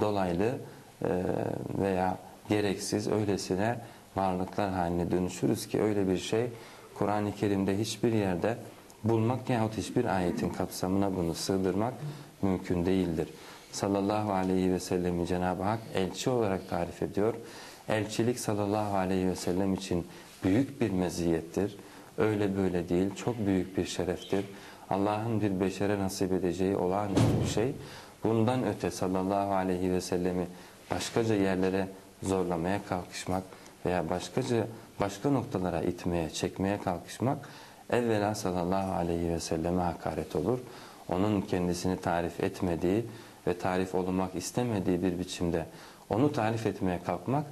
dolaylı veya gereksiz öylesine varlıklar haline dönüşürüz ki öyle bir şey Kur'an-ı Kerim'de hiçbir yerde bulmak yahut hiçbir ayetin kapsamına bunu sığdırmak mümkün değildir. Sallallahu aleyhi ve sellemi Cenab-ı Hak elçi olarak tarif ediyor. Elçilik sallallahu aleyhi ve sellem için büyük bir meziyettir. Öyle böyle değil, çok büyük bir şereftir. Allah'ın bir beşere nasip edeceği olağanüstü bir şey. Bundan öte sallallahu aleyhi ve sellemi başkaca yerlere zorlamaya kalkışmak veya başkaca başka noktalara itmeye, çekmeye kalkışmak evvela sallallahu aleyhi ve selleme hakaret olur. Onun kendisini tarif etmediği ve tarif olunmak istemediği bir biçimde onu tarif etmeye kalkmak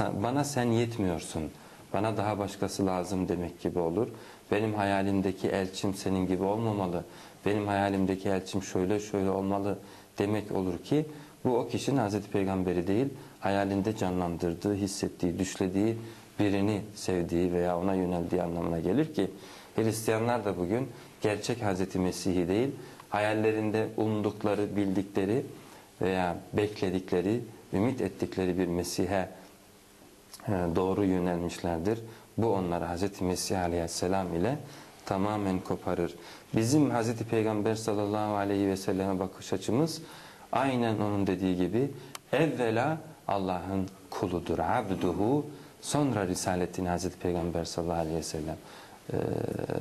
bana sen yetmiyorsun, bana daha başkası lazım demek gibi olur. Benim hayalimdeki elçim senin gibi olmamalı, benim hayalimdeki elçim şöyle şöyle olmalı demek olur ki bu o kişinin Hazreti Peygamberi değil, hayalinde canlandırdığı, hissettiği, düşlediği birini sevdiği veya ona yöneldiği anlamına gelir ki Hristiyanlar da bugün gerçek Hazreti Mesih'i değil, hayallerinde umdukları, bildikleri veya bekledikleri, ümit ettikleri bir Mesih'e e, doğru yönelmişlerdir. Bu onları Hazreti Mesih Aleyhisselam ile tamamen koparır. Bizim Hazreti Peygamber sallallahu aleyhi ve selleme bakış açımız aynen onun dediği gibi evvela Allah'ın kuludur. Abduhu sonra risaletini Hazreti Peygamber sallallahu aleyhi ve sellem e,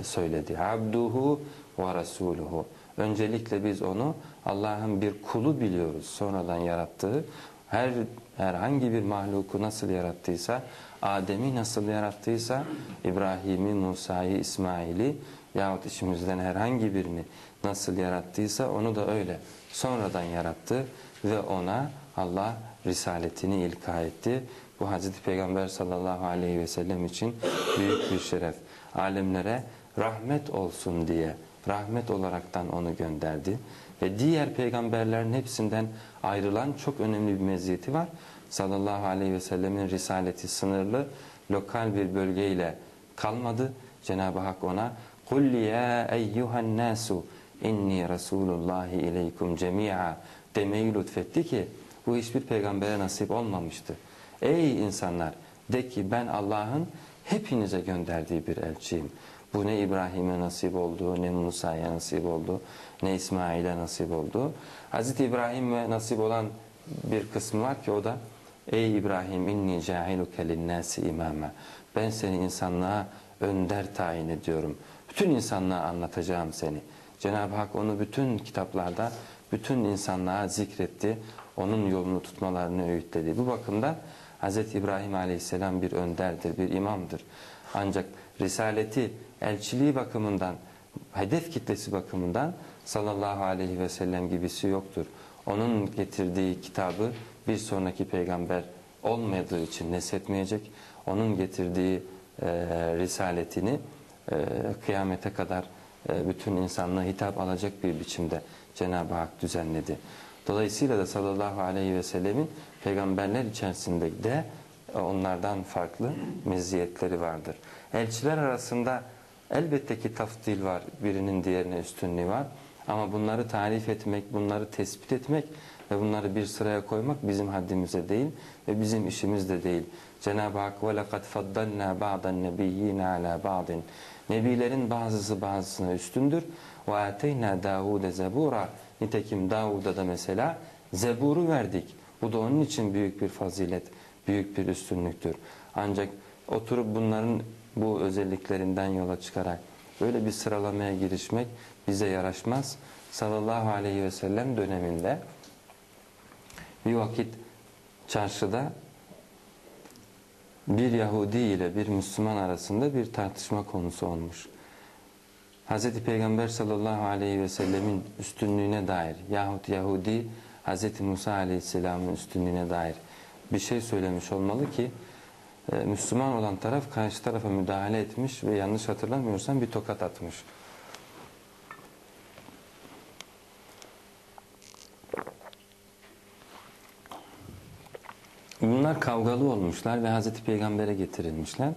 söyledi. Abduhu ve rasuluhu. Öncelikle biz onu Allah'ın bir kulu biliyoruz. Sonradan yarattığı her herhangi bir mahluku nasıl yarattıysa, Adem'i nasıl yarattıysa, İbrahim'i, Musa'yı, İsmail'i yahut içimizden herhangi birini nasıl yarattıysa onu da öyle sonradan yarattı ve ona Allah risaletini ilka etti. Bu Hazreti Peygamber sallallahu aleyhi ve sellem için büyük bir şeref. Alemlere rahmet olsun diye rahmet olaraktan onu gönderdi. Ve diğer peygamberlerin hepsinden ayrılan çok önemli bir meziyeti var. Sallallahu aleyhi ve sellemin risaleti sınırlı, lokal bir bölgeyle kalmadı. Cenab-ı Hak ona قُلْ يَا اَيُّهَا النَّاسُ inni Resulullahi ileykum cemi'a demeyi lütfetti ki bu hiçbir peygambere nasip olmamıştı. Ey insanlar de ki ben Allah'ın hepinize gönderdiği bir elçiyim. Bu ne İbrahim'e nasip oldu, ne Musa'ya nasip oldu, ne İsmail'e nasip oldu. Hz. İbrahim'e nasip olan bir kısmı var ki o da Ey İbrahim inni cahiluke linnâsi imâme. Ben seni insanlığa önder tayin ediyorum. Bütün insanlığa anlatacağım seni. Cenab-ı Hak onu bütün kitaplarda bütün insanlığa zikretti. Onun yolunu tutmalarını öğütledi. Bu bakımdan Hz. İbrahim Aleyhisselam bir önderdir, bir imamdır. Ancak risaleti, elçiliği bakımından, hedef kitlesi bakımından sallallahu aleyhi ve sellem gibisi yoktur. Onun getirdiği kitabı bir sonraki peygamber olmadığı için nesletmeyecek. Onun getirdiği e, risaletini e, kıyamete kadar e, bütün insanlığa hitap alacak bir biçimde Cenab-ı Hak düzenledi. Dolayısıyla da sallallahu aleyhi ve sellemin peygamberler içerisinde de onlardan farklı meziyetleri vardır. Elçiler arasında elbette ki taftil var, birinin diğerine üstünlüğü var. Ama bunları tarif etmek, bunları tespit etmek ve bunları bir sıraya koymak bizim haddimize değil ve bizim işimiz de değil. Cenab-ı Hak وَلَقَدْ فَضَّلْنَا بَعْضَ النَّبِيِّينَ عَلَى بَعْضٍ Nebilerin bazısı bazısına üstündür. وَاَتَيْنَا دَاوُدَ زَبُورًا Nitekim Davud'a da mesela Zebur'u verdik. Bu da onun için büyük bir fazilet, büyük bir üstünlüktür. Ancak oturup bunların bu özelliklerinden yola çıkarak böyle bir sıralamaya girişmek bize yaraşmaz. Sallallahu aleyhi ve sellem döneminde bir vakit çarşıda bir Yahudi ile bir Müslüman arasında bir tartışma konusu olmuş. Hz. Peygamber sallallahu aleyhi ve sellemin üstünlüğüne dair yahut Yahudi Hz. Musa aleyhisselamın üstünlüğüne dair bir şey söylemiş olmalı ki Müslüman olan taraf karşı tarafa müdahale etmiş ve yanlış hatırlamıyorsam bir tokat atmış. Bunlar kavgalı olmuşlar ve Hazreti Peygamber'e getirilmişler.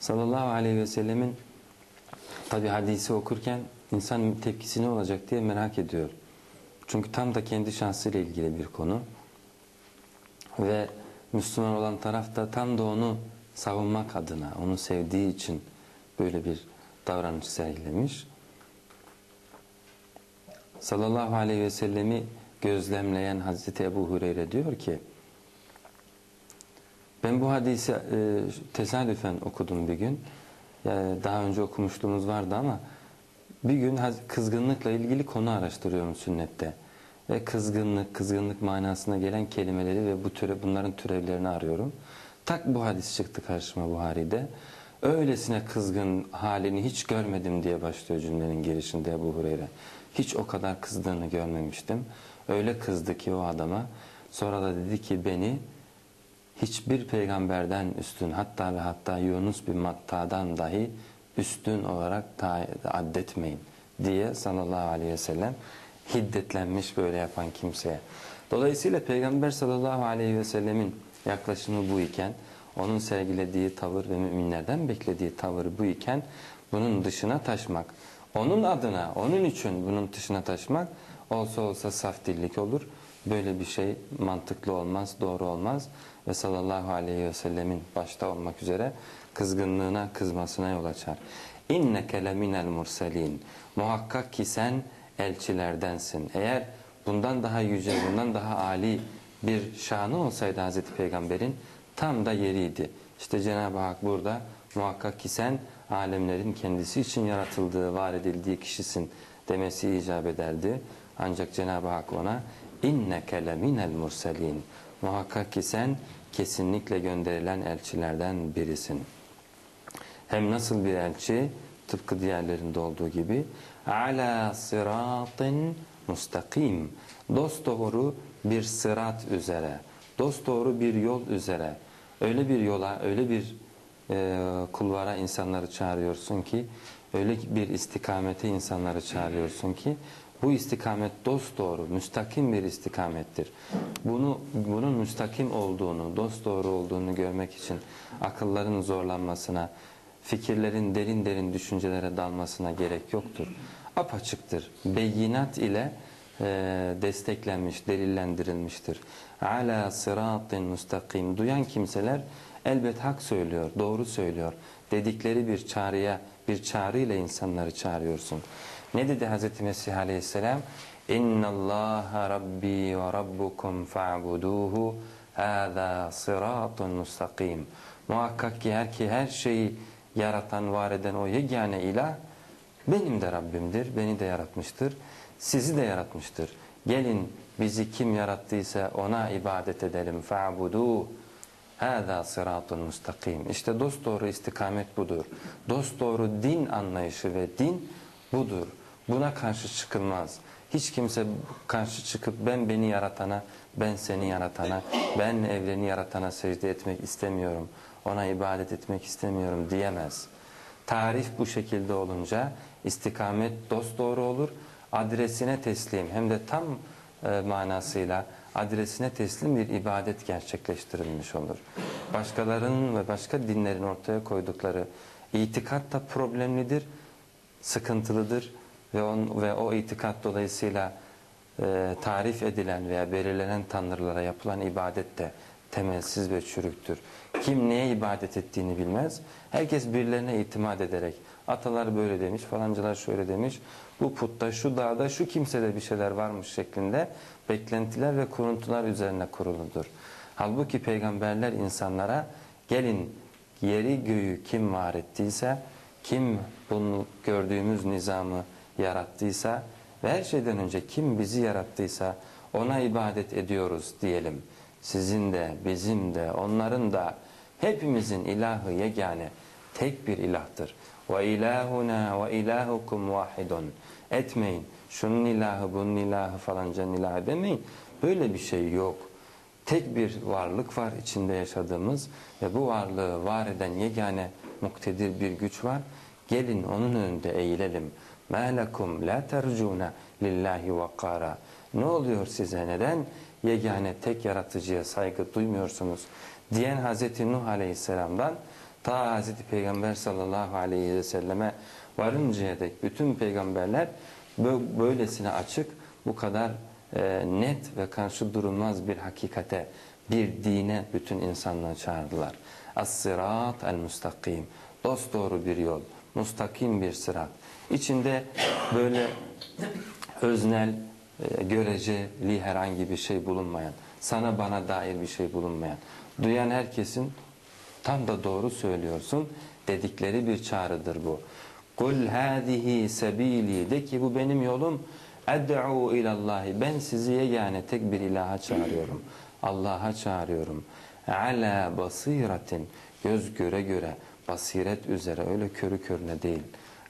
Sallallahu aleyhi ve sellemin tabi hadisi okurken insan tepkisi ne olacak diye merak ediyor. Çünkü tam da kendi şahsıyla ilgili bir konu. Ve Müslüman olan taraf da tam da onu savunmak adına, onu sevdiği için böyle bir davranış sergilemiş. Sallallahu aleyhi ve sellemi gözlemleyen Hazreti Ebu Hureyre diyor ki, ben bu hadisi e, tesadüfen okudum bir gün. Yani daha önce okumuşluğumuz vardı ama bir gün kızgınlıkla ilgili konu araştırıyorum sünnette. Ve kızgınlık, kızgınlık manasına gelen kelimeleri ve bu türe, bunların türevlerini arıyorum. Tak bu hadis çıktı karşıma Buhari'de. Öylesine kızgın halini hiç görmedim diye başlıyor cümlenin girişinde Ebu Hureyre. Hiç o kadar kızdığını görmemiştim. Öyle kızdı ki o adama. Sonra da dedi ki beni hiçbir peygamberden üstün hatta ve hatta Yunus bin Matta'dan dahi üstün olarak addetmeyin diye sallallahu aleyhi ve sellem hiddetlenmiş böyle yapan kimseye. Dolayısıyla Peygamber sallallahu aleyhi ve sellemin yaklaşımı bu iken, onun sergilediği tavır ve müminlerden beklediği tavır bu iken bunun dışına taşmak, onun adına, onun için bunun dışına taşmak olsa olsa saf dillik olur. Böyle bir şey mantıklı olmaz, doğru olmaz ve sallallahu aleyhi ve sellemin başta olmak üzere kızgınlığına, kızmasına yol açar. İnneke leminel murselin. Muhakkak ki sen elçilerdensin. Eğer bundan daha yüce, bundan daha ali bir şanı olsaydı Hazreti Peygamber'in tam da yeriydi. İşte Cenab-ı Hak burada muhakkak ki sen alemlerin kendisi için yaratıldığı, var edildiği kişisin demesi icap ederdi. Ancak Cenab-ı Hak ona inneke leminel murselin. Muhakkak ki sen kesinlikle gönderilen elçilerden birisin. Hem nasıl bir elçi? Tıpkı diğerlerinde olduğu gibi ala sıratın mustakim. Dost doğru bir sırat üzere. Dost doğru bir yol üzere. Öyle bir yola, öyle bir e, kulvara insanları çağırıyorsun ki, öyle bir istikamete insanları çağırıyorsun ki, bu istikamet dost doğru, müstakim bir istikamettir. Bunu, bunun müstakim olduğunu, dost doğru olduğunu görmek için akılların zorlanmasına, fikirlerin derin derin düşüncelere dalmasına gerek yoktur. Apaçıktır. Beyinat ile e, desteklenmiş, delillendirilmiştir. Ala sıratin müstakim. Duyan kimseler elbet hak söylüyor, doğru söylüyor. Dedikleri bir çağrıya, bir çağrıyla insanları çağırıyorsun. Ne dedi Hz. Mesih Aleyhisselam? Allah Rabbi ve Rabbukum fa'buduhu hâzâ sıratun mustakim. Muhakkak ki her ki her şeyi yaratan, var eden o yegane ilah benim de Rabbimdir, beni de yaratmıştır, sizi de yaratmıştır. Gelin bizi kim yarattıysa ona ibadet edelim. Fa'budu. Hâzâ sıratun mustakim. İşte dosdoğru istikamet budur. Dosdoğru din anlayışı ve din budur. Buna karşı çıkılmaz. Hiç kimse karşı çıkıp ben beni yaratana, ben seni yaratana, ben evreni yaratana secde etmek istemiyorum, ona ibadet etmek istemiyorum diyemez. Tarif bu şekilde olunca istikamet dosdoğru olur, adresine teslim hem de tam e, manasıyla adresine teslim bir ibadet gerçekleştirilmiş olur. Başkalarının ve başka dinlerin ortaya koydukları itikat da problemlidir, sıkıntılıdır ve, on, ve o itikat dolayısıyla e, tarif edilen veya belirlenen tanrılara yapılan ibadet de temelsiz ve çürüktür. Kim neye ibadet ettiğini bilmez. Herkes birilerine itimat ederek atalar böyle demiş, falancalar şöyle demiş. Bu putta, şu dağda, şu kimsede bir şeyler varmış şeklinde beklentiler ve kuruntular üzerine kuruludur. Halbuki peygamberler insanlara gelin yeri göğü kim var ettiyse, kim bunu gördüğümüz nizamı yarattıysa ve her şeyden önce kim bizi yarattıysa ona ibadet ediyoruz diyelim Sizin de, bizim de, onların da hepimizin ilahı yegane tek bir ilahtır. Ve ilahuna ve ilahukum vahidun. Etmeyin. Şunun ilahı, bunun ilahı falancanın ilahı demeyin. Böyle bir şey yok. Tek bir varlık var içinde yaşadığımız ve bu varlığı var eden yegane muktedir bir güç var. Gelin onun önünde eğilelim. مَا لَكُمْ لَا تَرْجُونَ لِلّٰهِ وَقَارًا Ne oluyor size? Neden Yegane tek yaratıcıya saygı duymuyorsunuz? Diyen Hazreti Nuh Aleyhisselam'dan ta Hazreti Peygamber sallallahu aleyhi ve selleme varıncaya dek bütün peygamberler böylesine açık, bu kadar e, net ve karşı durulmaz bir hakikate, bir dine bütün insanlığı çağırdılar. As-sırat el-müstakim. Dosdoğru bir yol, mustakim bir sırat. İçinde böyle öznel, göreceli herhangi bir şey bulunmayan, sana bana dair bir şey bulunmayan, duyan herkesin tam da doğru söylüyorsun dedikleri bir çağrıdır bu. Kul hadihi sebili de ki bu benim yolum ed'u ilallahi ben sizi yegane tek bir ilaha çağırıyorum. Allah'a çağırıyorum. Ala basiratin göz göre göre basiret üzere öyle körü körüne değil.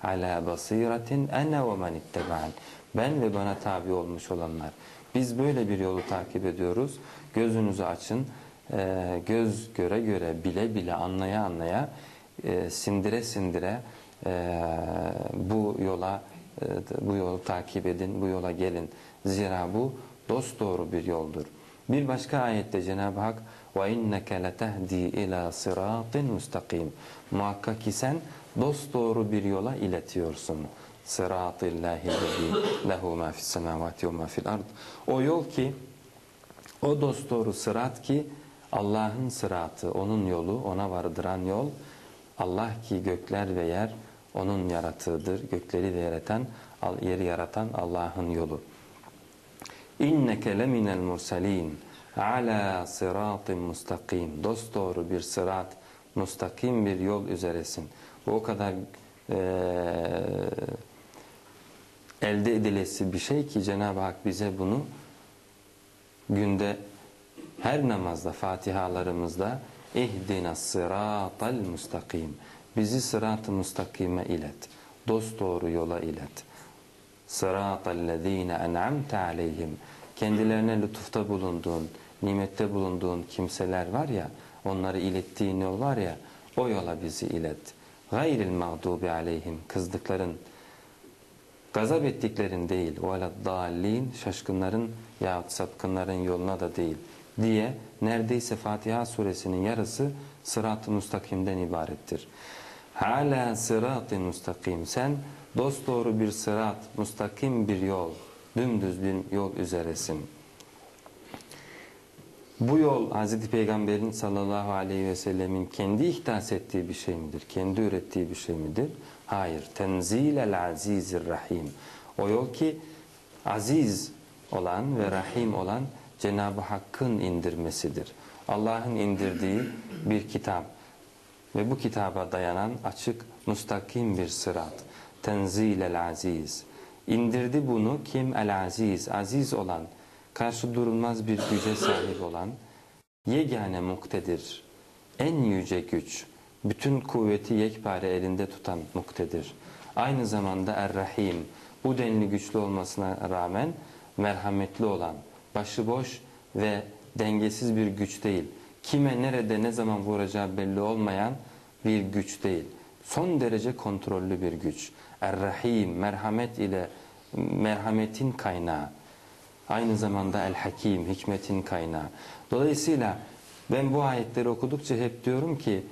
Ala basiratin ene ve men itteba'n ben ve bana tabi olmuş olanlar. Biz böyle bir yolu takip ediyoruz. Gözünüzü açın. Ee, göz göre göre, bile bile, anlaya anlaya, e, sindire sindire e, bu yola e, bu yolu takip edin, bu yola gelin. Zira bu dost doğru bir yoldur. Bir başka ayette Cenab-ı Hak ve inneke letehdi ila sıratin mustakim. Muhakkak ki sen dost doğru bir yola iletiyorsun. Sıratillahi lezi lehu ma fis semavati ve ma fil ard. O yol ki o dost sırat ki Allah'ın sıratı, onun yolu, ona vardıran yol. Allah ki gökler ve yer onun yaratığıdır. Gökleri ve yaratan, yeri yaratan Allah'ın yolu. İnneke leminel mursalin ala sıratin mustakim. Dost bir sırat, mustakim bir yol üzeresin. O kadar e, elde edilesi bir şey ki Cenab-ı Hak bize bunu günde her namazda, fatihalarımızda ihdina sıratal mustakim. Bizi sırat-ı mustakime ilet. Dost doğru yola ilet. Sıratallezine en'amte aleyhim. Kendilerine lütufta bulunduğun, nimette bulunduğun kimseler var ya, onları ilettiğin yol var ya, o yola bizi ilet. Gayril mağdubi aleyhim. Kızdıkların, gazap ettiklerin değil, veleddallin, şaşkınların yahut sapkınların yoluna da değil diye neredeyse Fatiha suresinin yarısı sırat-ı mustakimden ibarettir. Hala sırat-ı mustakim. Sen dosdoğru bir sırat, mustakim bir yol, dümdüz bir yol üzeresin. Bu yol Hz. Peygamber'in sallallahu aleyhi ve sellemin kendi ihdas ettiği bir şey midir? Kendi ürettiği bir şey midir? Hayır. Tenzilel azizir rahim. O yol ki aziz olan ve rahim olan Cenab-ı Hakk'ın indirmesidir. Allah'ın indirdiği bir kitap ve bu kitaba dayanan açık, mustakim bir sırat. Tenzilel aziz. İndirdi bunu kim? El aziz. Aziz olan, karşı durulmaz bir güce sahip olan, yegane muktedir. En yüce güç, bütün kuvveti yekpare elinde tutan muktedir. Aynı zamanda Er-Rahim, bu denli güçlü olmasına rağmen merhametli olan, başıboş ve dengesiz bir güç değil. Kime nerede ne zaman vuracağı belli olmayan bir güç değil. Son derece kontrollü bir güç. Er-Rahim, merhamet ile merhametin kaynağı. Aynı zamanda El-Hakim, hikmetin kaynağı. Dolayısıyla ben bu ayetleri okudukça hep diyorum ki